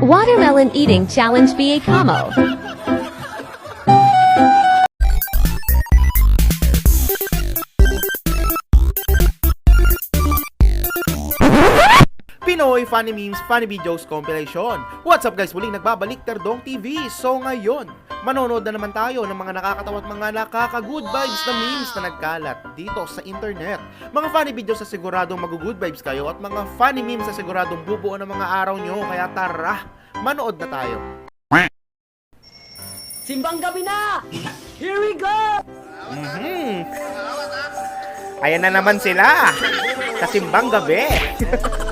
Watermelon Eating Challenge BA Como. Pinoy Funny Memes, Funny Videos Compilation. What's up guys? Muling nagbabalik Terdong TV. So ngayon, manonood na naman tayo ng mga nakakatawa at mga nakaka-good vibes na memes na nagkalat dito sa internet. Mga funny videos na siguradong mag-good vibes kayo at mga funny memes na siguradong bubuo ng mga araw nyo. Kaya tara, manood na tayo. Simbang gabi na! Here we go! Mhm. Ayan na naman sila. Sa simbang gabi.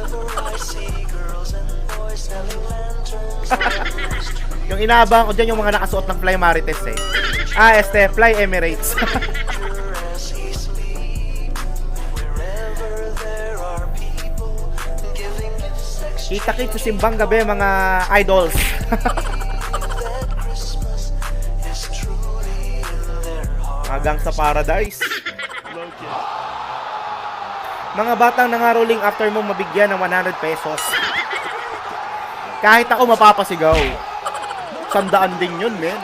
yung inaabang ko dyan yung mga nakasuot ng Fly Marites eh. Ah, este, Fly Emirates. Kita kit sa simbang gabi mga idols. Hanggang sa paradise. Mga batang nangaroling after mong mabigyan ng 100 pesos. Kahit ako mapapasigaw. Sandaan din yun, men.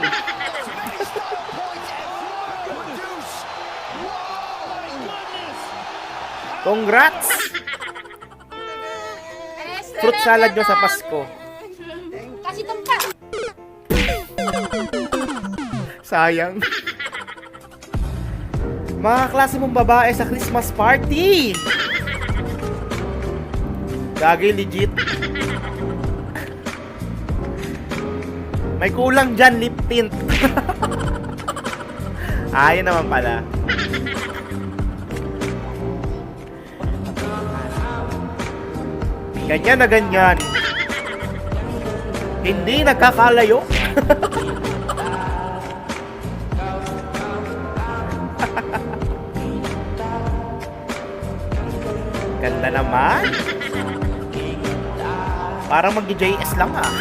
Congrats! Fruit salad nyo sa Pasko. Kasi tangka. Sayang. Mga klase mong babae sa Christmas party! Gagi, legit. May kulang dyan, lip tint. Ayun naman pala. Ganyan na ganyan. Hindi nagkakalayo. Ganda naman. Parang mag-JS lang ah.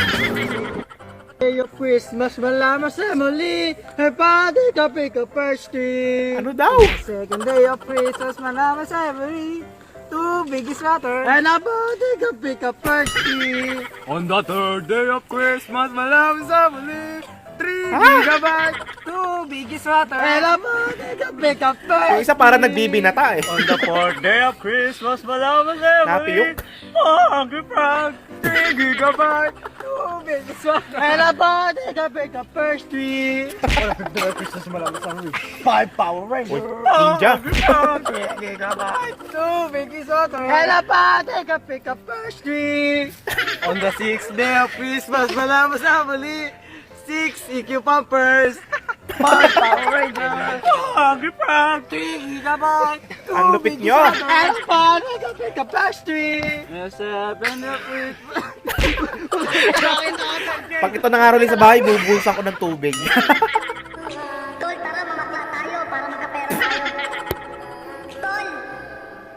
Day of Christmas, malama sa muli. Hey, party ka, pick a first tree. Ano daw? Second day of Christmas, malama sa muli. Two biggest water. And a party ka, pick a first tree. On the third day of Christmas, malama sa muli. Three Ah! gigabyte, two biggest water. And a party ka, first Yung isa para nagbibinata eh. On the fourth day of Christmas, malama sa Napiyok. Oh, Hungry Frog, 3 gigabyte, 2 biggest water. And a body ka pick first tree. Wala ka daw Christmas malama sa muli. 5 Power Rangers. Ninja. Hungry Frog, 3 gigabyte, 2 biggest water. And a body ka pick up first tree. On the sixth day of Christmas, malama sa muli. 6 EQ pumpers. 5 Power Rangers. Hungry Frog, 3 gigabyte. Ang lupit nyo. Fun, I got pastry. Seven of it. Pag ito nangaroling sa bahay, bubulsan ko ng tubig. Tol, tara mamakla tayo para magkapera tayo. Tol,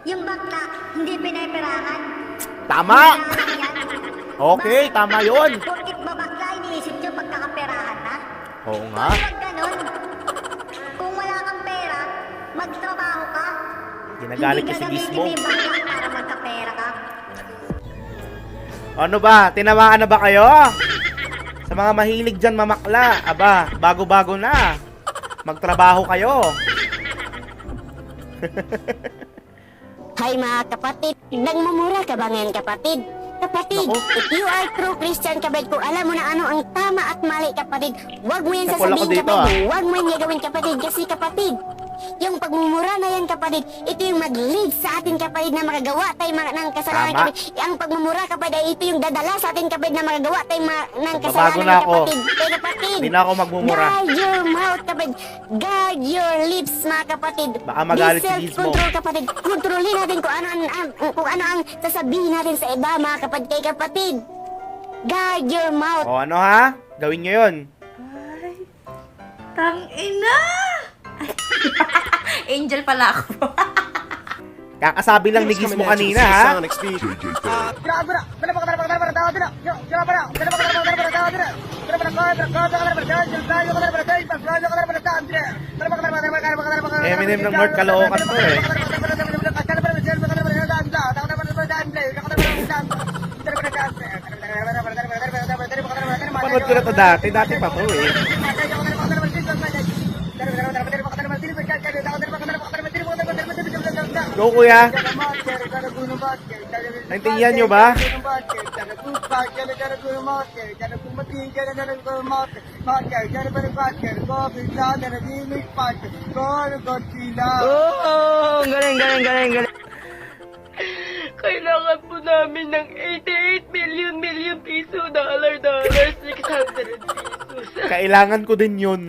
yung bakla, hindi pineperahan. Tama! Okay, tama yon. Porkit babakla, iniisip nyo pagkakaperahan na? Oo nga. Kung wala kang pera, magtrabaho. Ginagalit niya si Gizmo. para magkapera ka. Ano ba? Tinamaan na ba kayo? Sa mga mahilig dyan mamakla, aba, bago-bago na. Magtrabaho kayo. Hay mga kapatid, nagmumura ka ba ngayon kapatid? Kapatid, Naku. if you are true Christian kapatid, kung alam mo na ano ang tama at mali kapatid, huwag mo yan sasabihin dito, kapatid, ah. huwag mo yan gagawin kapatid, kasi kapatid, yung pagmumura na yan kapatid, ito yung mag-lead sa atin kapatid na magagawa tayo mga, ng kasalanan Tama. kapatid. Ang pagmumura kapatid, ay ito yung dadala sa atin kapatid na magagawa tayo ma- ng kasalanan na ako. kapatid. Kaya kapatid, Hindi na ako magmumura. Guard your mouth, kapatid. Guard your lips, mga kapatid. Baka magalit si Be Gizmo. self-control, kapatid. Kontrolin natin kung ano, ang, ang- kung ano ang sasabihin natin sa iba, mga kapatid. Kay kapatid, guard your mouth. O ano ha? Gawin nyo yun. Tang ina! Angel pala ako. Kakasabi lang ni Gizmo kanina ha. Eminem ng North Caloocan to eh. Napanood ko na to dati. Dati pa to eh. Go kuya. Naintindihan nyo ba? Oh, galing, galing, galing, galing. Kailangan po namin ng 88 million million piso, dollar, dollar, 600 pesos. Kailangan ko din yun.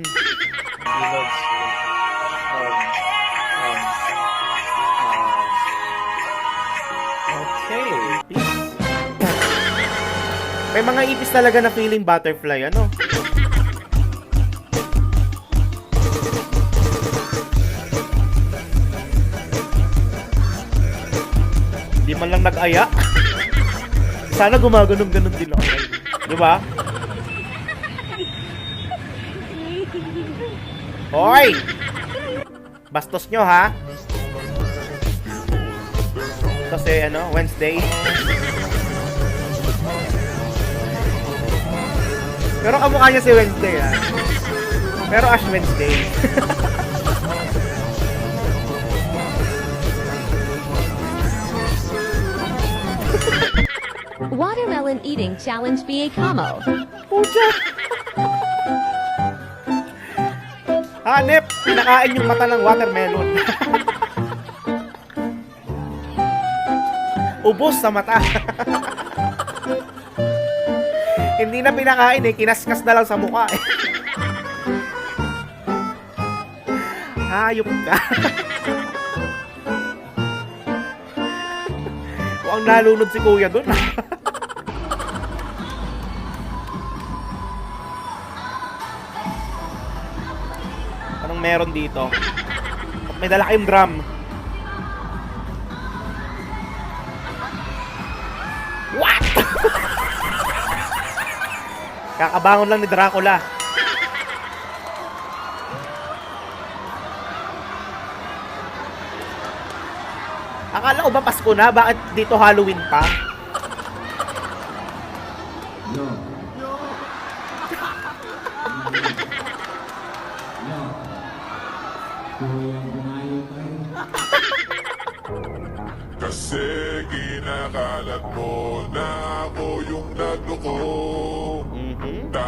May mga ipis talaga na feeling butterfly, ano? Hindi man lang nag-aya. Sana gumaganon-ganon din ako. Di ba? Hoy! Bastos nyo, ha? Kasi, ano, Wednesday. Pero kamukha niya si Wednesday, ha? Pero Ash Wednesday. Watermelon Eating Challenge BA Camo. Pucha! Hanep! Pinakain yung mata ng watermelon. Ubos sa mata. Hindi na pinakain eh, kinaskas na lang sa mukha eh. Hayop ka. Mukhang nalunod si kuya dun. Anong meron dito? May dala kayong drum. Kakabangon lang ni Dracula. Akala ko ba Pasko na? Bakit dito Halloween pa? Kasi kinakalat mo na ako yung nagloko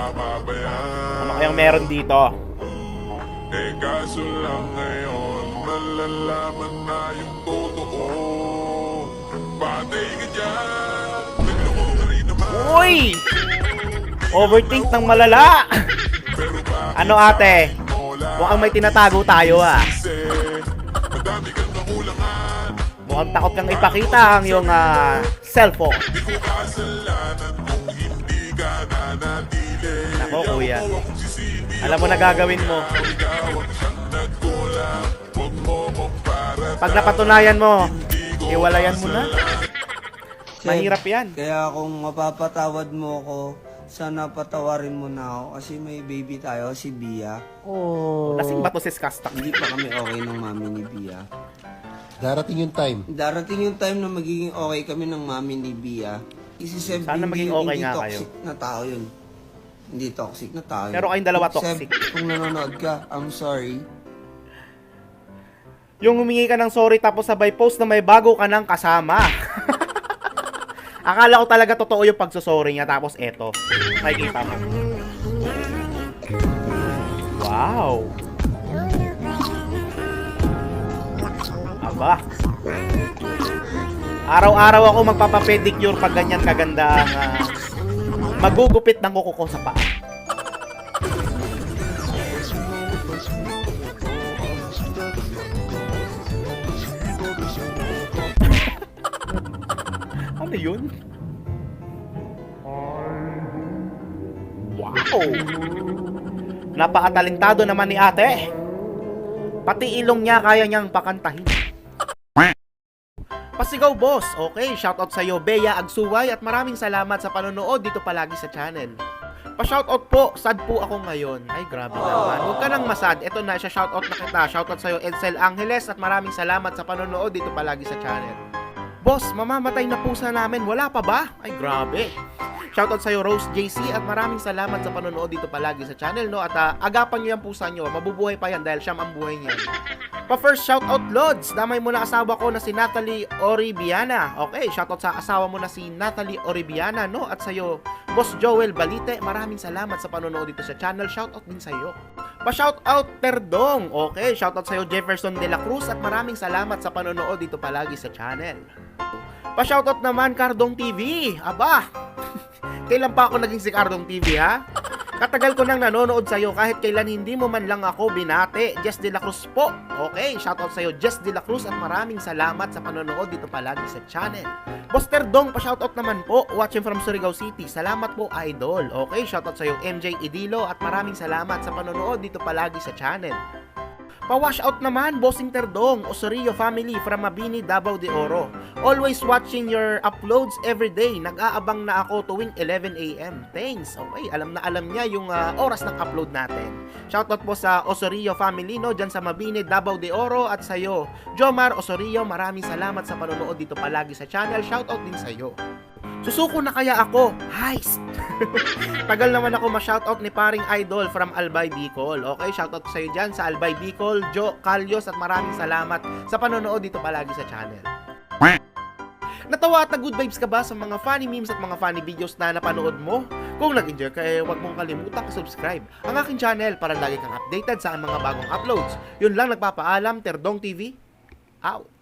Ano kayang meron dito? Eh kaso lang ngayon Malalaman na yung totoo Patay ka dyan Nagloko ka rin naman Uy! Overthink ng malala! Ano ate? Mukhang may tinatago tayo ah. Mukhang takot kang ipakita ang iyong ah, cellphone. Di ko kasalanan kung hindi ka nanatili Nako kuya. Alam mo na gagawin mo. Pag napatunayan mo, iwalayan mo na. Mahirap yan. Kaya kung mapapatawad mo ako, sana patawarin mo na ako kasi may baby tayo, si Bia. Oh. Lasing ba to si Skastak? Hindi pa kami okay ng mami ni Bia. Darating yung time. Darating yung time na magiging okay kami ng mami ni Bia. Isi-17 Sana maging okay hindi nga toxic na tao yun. Hindi toxic na tao yun. Pero kayong dalawa toxic. kung nanonood ka, I'm sorry. Yung humingi ka ng sorry tapos sabay post na may bago ka ng kasama. Akala ko talaga totoo yung pagsosorry niya tapos eto. Makikita mo. Wow. Aba. Araw-araw ako magpapapedicure pag ganyan kaganda ang ah, magugupit ng kuko ko sa paa. Ano yun? Wow! Napakatalentado naman ni ate. Pati ilong niya kaya niyang pakantahin. Pasigaw boss! Okay, shoutout sa iyo Bea Agsuway at maraming salamat sa panonood dito palagi sa channel. Pa-shoutout po, sad po ako ngayon. Ay, grabe naman. Huwag ka nang masad. Ito na, siya shoutout na kita. Shoutout sa iyo Edsel Angeles at maraming salamat sa panonood dito palagi sa channel. Boss, mamamatay na pusa namin. Wala pa ba? Ay, grabe. Shoutout sa'yo Rose JC at maraming salamat sa panonood dito palagi sa channel no at ah, agapan nyo yung pusa nyo, mabubuhay pa yan dahil siyam ang buhay niya. Pa first shoutout Lods, damay mo na asawa ko na si Natalie Oribiana. Okay, shoutout sa asawa mo na si Natalie Oribiana no at sa'yo Boss Joel Balite, maraming salamat sa panonood dito sa channel. Shoutout din sa'yo. Pa-shoutout Perdong. Okay, shoutout sa'yo Jefferson De La Cruz at maraming salamat sa panonood dito palagi sa channel. Pa-shoutout naman Cardong TV. Aba, kailan pa ako naging si Cardong TV ha? Katagal ko nang nanonood sa'yo kahit kailan hindi mo man lang ako binate. Jess De La Cruz po. Okay, shoutout sa'yo Jess De La Cruz at maraming salamat sa panonood dito palagi sa channel. Boster Dong, pa-shoutout naman po. Watching from Surigao City. Salamat po, idol. Okay, shoutout sa'yo MJ Idilo at maraming salamat sa panonood dito palagi sa channel. Pa-wash out naman, Bossing Terdong, Osorio family from Mabini, Davao de Oro. Always watching your uploads every day. Nag-aabang na ako tuwing 11 a.m. Thanks. Okay, alam na alam niya yung ah, oras ng upload natin. Shoutout po sa Osorio family, no? Diyan sa Mabini, Davao de Oro at sa'yo. Jomar Osorio, maraming salamat sa panonood dito palagi sa channel. Shoutout din sa'yo. Susuko na kaya ako? Heist! Tagal naman ako ma-shoutout ni paring idol from Albay Bicol. Okay, shoutout sa'yo dyan sa Albay Bicol, Joe Calyos at maraming salamat sa panonood dito palagi sa channel. Natawa at na good vibes ka ba sa mga funny memes at mga funny videos na napanood mo? Kung nag-enjoy ka, eh, huwag mong kalimutang subscribe ang aking channel para lagi kang updated sa mga bagong uploads. Yun lang nagpapaalam, Terdong TV, out!